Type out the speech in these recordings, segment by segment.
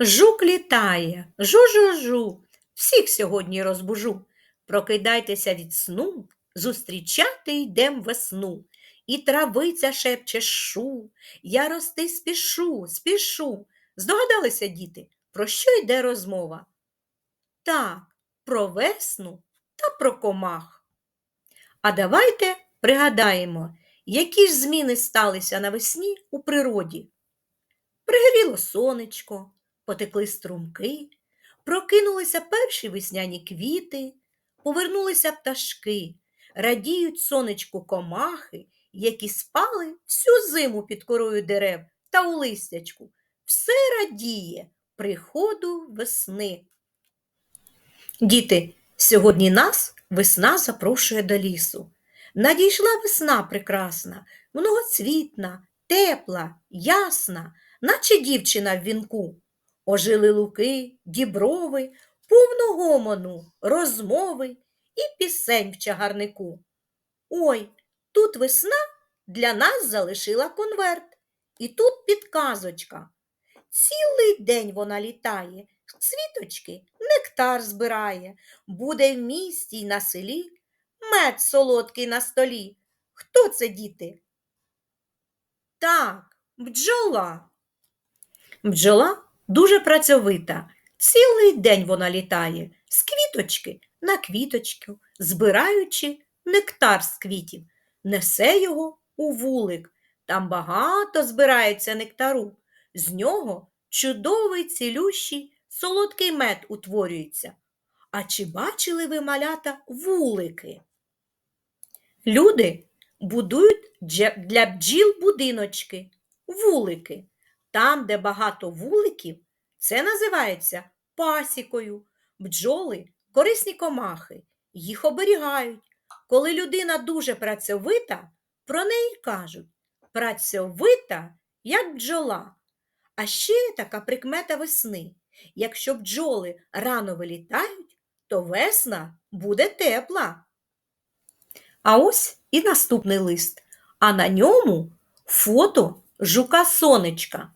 Жук літає, жу-жу-жу, всіх сьогодні розбужу. Прокидайтеся від сну, зустрічати йдем весну. І травиця шепче шу, я рости спішу, спішу. Здогадалися, діти, про що йде розмова? Так, про весну та про комах. А давайте пригадаємо, які ж зміни сталися навесні у природі. Пригріло сонечко, потекли струмки, прокинулися перші весняні квіти, повернулися пташки, радіють сонечку комахи, які спали всю зиму під корою дерев та у листячку. Все радіє приходу весни. Діти, сьогодні нас весна запрошує до лісу. Надійшла весна прекрасна, многоцвітна, тепла, ясна, наче дівчина в вінку. Ожили луки, діброви, повно гомону, розмови і пісень в чагарнику. Ой, тут весна для нас залишила конверт. І тут підказочка. Цілий день вона літає, цвіточки, нектар збирає, буде в місті й на селі мед солодкий на столі. Хто це, діти? Так, бджола. Бджола дуже працьовита. Цілий день вона літає з квіточки на квіточку, збираючи нектар з квітів, несе його у вулик. Там багато збирається нектару. З нього чудовий цілющий солодкий мед утворюється. А чи бачили ви малята вулики? Люди будують для бджіл будиночки, вулики. Там, де багато вуликів, це називається пасікою. Бджоли корисні комахи, їх оберігають. Коли людина дуже працьовита, про неї кажуть працьовита, як бджола. А ще є така прикмета весни. Якщо бджоли рано вилітають, то весна буде тепла. А ось і наступний лист, а на ньому фото жука сонечка.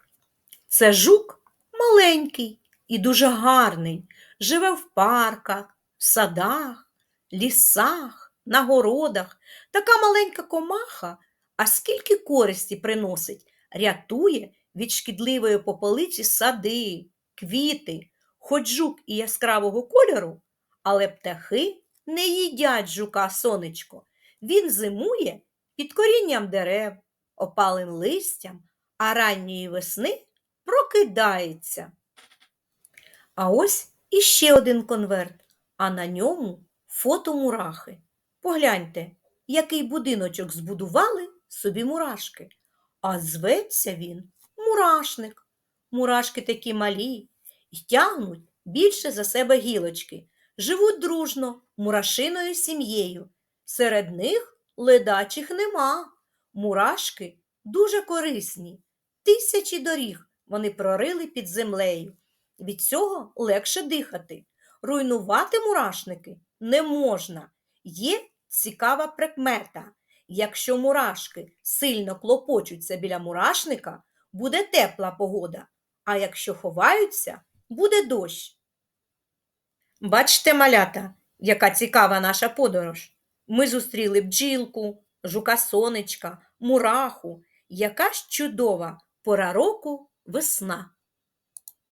Це жук маленький і дуже гарний, живе в парках, садах, лісах, на городах. Така маленька комаха, а скільки користі приносить, рятує від шкідливої попелиці сади, квіти, хоч жук і яскравого кольору, але птахи не їдять жука сонечко. Він зимує під корінням дерев, опалим листям, а ранньої весни прокидається. А ось іще один конверт, а на ньому фото мурахи. Погляньте, який будиночок збудували собі мурашки. А зветься він мурашник. Мурашки такі малі і тягнуть більше за себе гілочки, живуть дружно мурашиною сім'єю. Серед них ледачих нема. Мурашки дуже корисні. Тисячі доріг вони прорили під землею. Від цього легше дихати. Руйнувати мурашники не можна. Є цікава прикмета. Якщо мурашки сильно клопочуться біля мурашника, буде тепла погода, а якщо ховаються, буде дощ. Бачите, малята, яка цікава наша подорож. Ми зустріли бджілку, жука сонечка, мураху. Яка ж чудова пора року весна.